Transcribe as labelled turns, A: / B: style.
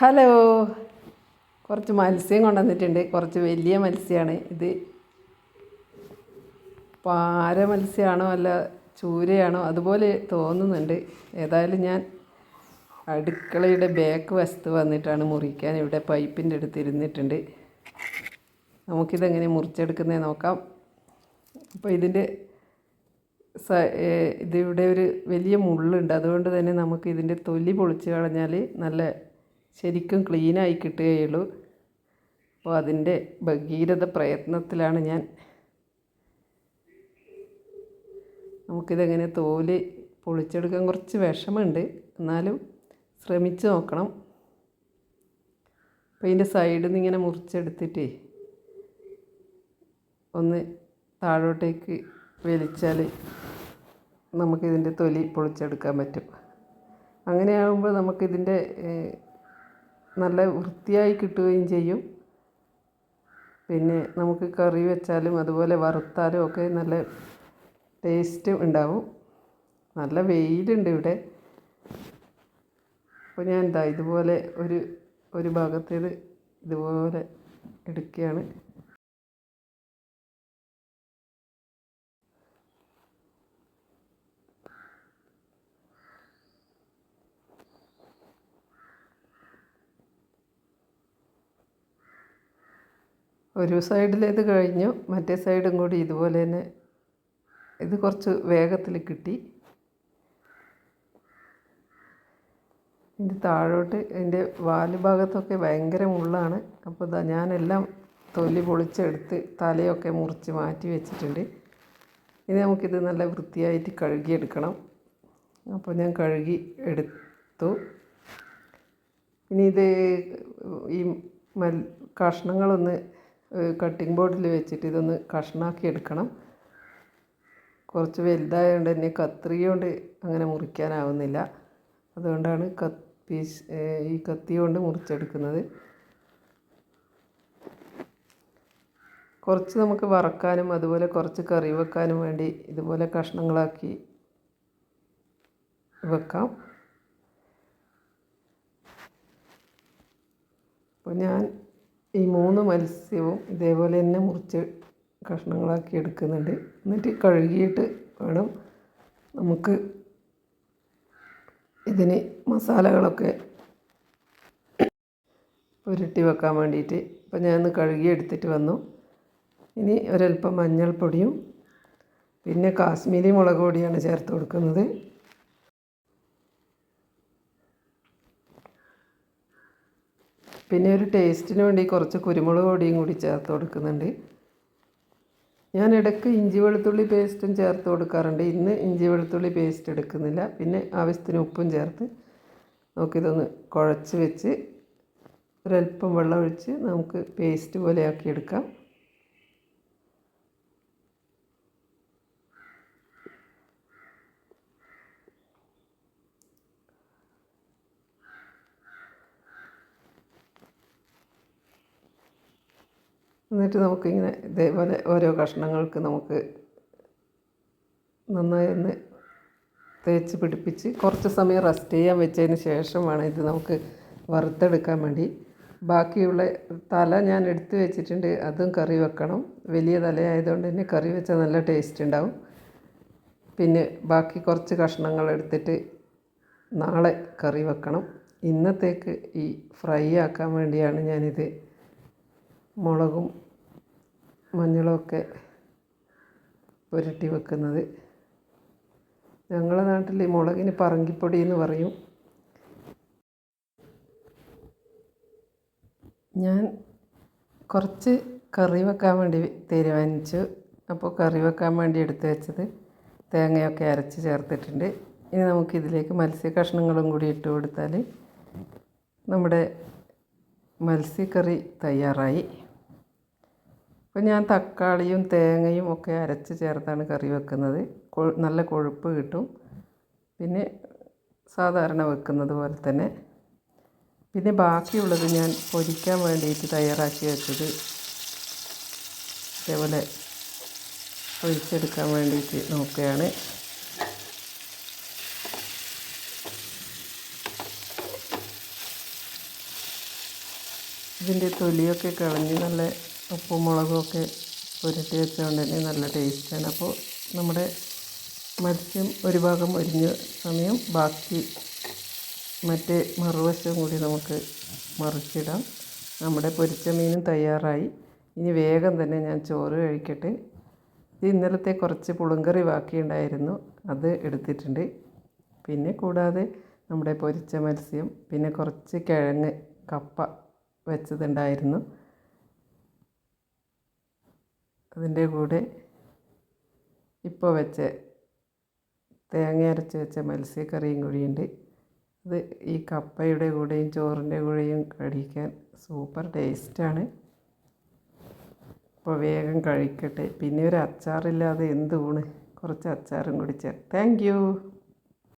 A: Hello. കുറച്ച് മത്സ്യം കൊണ്ടുവന്നിട്ടുണ്ട്. കുറച്ച് വലിയ മത്സ്യമാണ് ഇത്. പാര മത്സ്യമാണോ അല്ല ചൂരയാണോ? അതുപോലെ തോന്നുന്നുണ്ട്. ഏതായാലും ഞാൻ അടുക്കളയുടെ ബാക്ക് വശത്ത് വന്നിട്ടാണ് മുറിക്കാൻ ഇവിടെ പൈപ്പിന്റെ അടുത്ത് ഇരുന്നിട്ടുണ്ട്. നമുക്കിതെങ്ങനെ മുറിച്ചെടുക്കുന്നത് നോക്കാം. അപ്പോൾ ഇതിന്റെ സ ഇതിവിടെ ഒരു വലിയ മുള്ളുണ്ട്. അതുകൊണ്ട് തന്നെ നമുക്ക് ഇതിന്റെ തൊലി പൊളിച്ച് കളഞ്ഞാൽ നല്ല ശരിക്കും ക്ലീനായി കിട്ടുകയുള്ളൂ. അപ്പോൾ അതിന്റെ ഭഗീരഥ പ്രയത്നത്തിലാണ് ഞാൻ. നമുക്കിതെങ്ങനെ തോൽ പൊളിച്ചെടുക്കാൻ കുറച്ച് വിഷമമുണ്ട്. എന്നാലും ശ്രമിച്ച് നോക്കണം. അപ്പോൾ ഇതിന്റെ സൈഡിൽ നിന്ന് ഇങ്ങനെ മുറിച്ചെടുത്തിട്ടേ ഒന്ന് താഴോട്ടേക്ക് വലിച്ചാൽ നമുക്കിതിന്റെ തൊലി പൊളിച്ചെടുക്കാൻ പറ്റും. അങ്ങനെയാകുമ്പോൾ നമുക്കിതിന്റെ നല്ല വൃത്തിയായി കിട്ടുകയും ചെയ്യും. പിന്നെ നമുക്ക് കറി വെച്ചാലും അതുപോലെ വറുത്താലും ഒക്കെ നല്ല ടേസ്റ്റ് ഉണ്ടാവും. നല്ല വെയിലുണ്ട് ഇവിടെ. അപ്പോൾ ഞാൻ എന്താ ഇതുപോലെ ഒരു ഒരു ഭാഗത്തേത് ഇതുപോലെ എടുക്കുകയാണ്. ഒരു സൈഡിലേത് കഴിഞ്ഞു മറ്റേ സൈഡും കൂടി ഇതുപോലെ തന്നെ ഇത് കുറച്ച് വേഗത്തിൽ കിട്ടി. ഇതിന്റെ താഴോട്ട് ഇതിന്റെ വാൽ ഭാഗത്തൊക്കെ ഭയങ്കര മുള്ളാണ്. അപ്പോൾ ഇതാ ഞാനെല്ലാം തൊലി പൊളിച്ചെടുത്ത് തലയൊക്കെ മുറിച്ച് മാറ്റി വെച്ചിട്ടുണ്ട്. ഇനി നമുക്കിത് നല്ല വൃത്തിയായിട്ട് കഴുകിയെടുക്കണം. അപ്പോൾ ഞാൻ കഴുകി എടുത്തു. ഇനി ഇത് ഈ മൽ കഷ്ണങ്ങളൊന്ന് കട്ടിംഗ് ബോർഡിൽ വെച്ചിട്ട് ഇതൊന്ന് കഷ്ണാക്കി എടുക്കണം. കുറച്ച് വലുതായതുകൊണ്ട് തന്നെ കത്രിക കൊണ്ട് അങ്ങനെ മുറിക്കാനാവുന്നില്ല. അതുകൊണ്ടാണ് ക പീസ് ഈ കത്തി കൊണ്ട് മുറിച്ചെടുക്കുന്നത്. കുറച്ച് നമുക്ക് വറക്കാനും അതുപോലെ കുറച്ച് കറി വെക്കാനും വേണ്ടി ഇതുപോലെ കഷ്ണങ്ങളാക്കി വെക്കാം. അപ്പോൾ ഞാൻ ഈ മൂന്ന് മത്സ്യവും ഇതേപോലെ തന്നെ മുറിച്ച് കഷ്ണങ്ങളാക്കി എടുക്കുന്നുണ്ട്. എന്നിട്ട് കഴുകിയിട്ട് വേണം നമുക്ക് ഇതിന് മസാലകളൊക്കെ പുരട്ടി വെക്കാൻ വേണ്ടിയിട്ട്. അപ്പോൾ ഞാനൊന്ന് കഴുകി എടുത്തിട്ട് വന്നു. ഇനി ഒരല്പം മഞ്ഞൾപ്പൊടിയും പിന്നെ കാശ്മീരി മുളക് പൊടിയാണ് ചേർത്ത് കൊടുക്കുന്നത്. പിന്നെ ഒരു ടേസ്റ്റിന് വേണ്ടി കുറച്ച് കുരുമുളക് പൊടിയും കൂടി ചേർത്ത് കൊടുക്കുന്നുണ്ട്. ഞാൻ ഇടയ്ക്ക് ഇഞ്ചി വെളുത്തുള്ളി പേസ്റ്റും ചേർത്ത് കൊടുക്കാറുണ്ട്. ഇന്ന് ഇഞ്ചി വെളുത്തുള്ളി പേസ്റ്റ് എടുക്കുന്നില്ല. പിന്നെ ആവശ്യത്തിന് ഉപ്പും ചേർത്ത് നമുക്കിതൊന്ന് കുഴച്ച് വെച്ച് ഒരല്പം വെള്ളം ഒഴിച്ച് നമുക്ക് പേസ്റ്റ് പോലെ എന്നിട്ട് നമുക്കിങ്ങനെ ഇതേപോലെ ഓരോ കഷ്ണങ്ങൾക്ക് നമുക്ക് നന്നായി ഒന്ന് തേച്ച് പിടിപ്പിച്ച് കുറച്ച് സമയം റെസ്റ്റ് ചെയ്യാൻ വെച്ചതിന് ശേഷം വേണം ഇത് നമുക്ക് വറുത്തെടുക്കാൻ വേണ്ടി. ബാക്കിയുള്ള തല ഞാൻ എടുത്തു വെച്ചിട്ടുണ്ട് അതും കറി വെക്കണം. വലിയ തലയായതുകൊണ്ട് തന്നെ കറി വെച്ചാൽ നല്ല ടേസ്റ്റ് ഉണ്ടാവും. പിന്നെ ബാക്കി കുറച്ച് കഷ്ണങ്ങൾ എടുത്തിട്ട് നാളെ കറി വെക്കണം. ഇന്നത്തേക്ക് ഈ ഫ്രൈ ആക്കാൻ വേണ്ടിയാണ് ഞാനിത് മുളകും മഞ്ഞളൊക്കെ ഒക്കെ പുരട്ടി വെക്കുന്നത്. ഞങ്ങളുടെ നാട്ടിൽ മുളകിന് പറങ്കിപ്പൊടി എന്ന് പറയും. ഞാൻ കുറച്ച് കറി വെക്കാൻ വേണ്ടി തീരുമാനിച്ചു. അപ്പോൾ കറി വെക്കാൻ വേണ്ടി എടുത്തു വെച്ചത് തേങ്ങയൊക്കെ അരച്ച് ചേർത്തിട്ടുണ്ട്. ഇനി നമുക്കിതിലേക്ക് മത്സ്യ കഷ്ണങ്ങളും കൂടി ഇട്ട് കൊടുത്താൽ നമ്മുടെ മത്സ്യക്കറി തയ്യാറായി. അപ്പോൾ ഞാൻ തക്കാളിയും തേങ്ങയും ഒക്കെ അരച്ച് ചേർത്താണ് കറി വെക്കുന്നത്. നല്ല കൊഴുപ്പ് കിട്ടും. പിന്നെ സാധാരണ വെക്കുന്നത് പോലെ തന്നെ. പിന്നെ ബാക്കിയുള്ളത് ഞാൻ പൊരിക്കാൻ വേണ്ടിയിട്ട് തയ്യാറാക്കി വെച്ചത് ഇതേപോലെ പൊരിച്ചെടുക്കാൻ വേണ്ടിയിട്ട് നോക്കുകയാണ്. ഇതിന്റെ തൊലിയൊക്കെ കളഞ്ഞ് നല്ല ഉപ്പും മുളകും ഒക്കെ പുരട്ടി വെച്ചുകൊണ്ട് തന്നെ നല്ല ടേസ്റ്റാണ്. അപ്പോൾ നമ്മുടെ മത്സ്യം ഒരു ഭാഗം ഒരിഞ്ഞ സമയം ബാക്കി മറ്റേ മറുവശം കൂടി നമുക്ക് മറിച്ചിടാം. നമ്മുടെ പൊരിച്ച മീനും തയ്യാറായി. ഇനി വേഗം തന്നെ ഞാൻ ചോറ് കഴിക്കട്ടെ. ഇത് ഇന്നലത്തെ കുറച്ച് പുളുങ്കറി ബാക്കിയുണ്ടായിരുന്നു അത് എടുത്തിട്ടുണ്ട്. പിന്നെ കൂടാതെ നമ്മുടെ പൊരിച്ച മത്സ്യം പിന്നെ കുറച്ച് കിഴങ്ങ് കപ്പ വെച്ചതുണ്ടായിരുന്നു. അതിന്റെ കൂടെ ഇപ്പോൾ വെച്ച തേങ്ങ അരച്ച് വെച്ച മത്സ്യക്കറിയും കൂടിയുണ്ട് അത് ഈ കപ്പയുടെ കൂടെയും ചോറിന്റെ കൂടെയും കഴിക്കാൻ സൂപ്പർ ടേസ്റ്റാണ്. അപ്പോൾ വേഗം കഴിക്കട്ടെ. പിന്നെ ഒരു അച്ചാറില്ലാതെ എന്ത് കുറച്ച് അച്ചാറും കൂടി ചേർ. താങ്ക്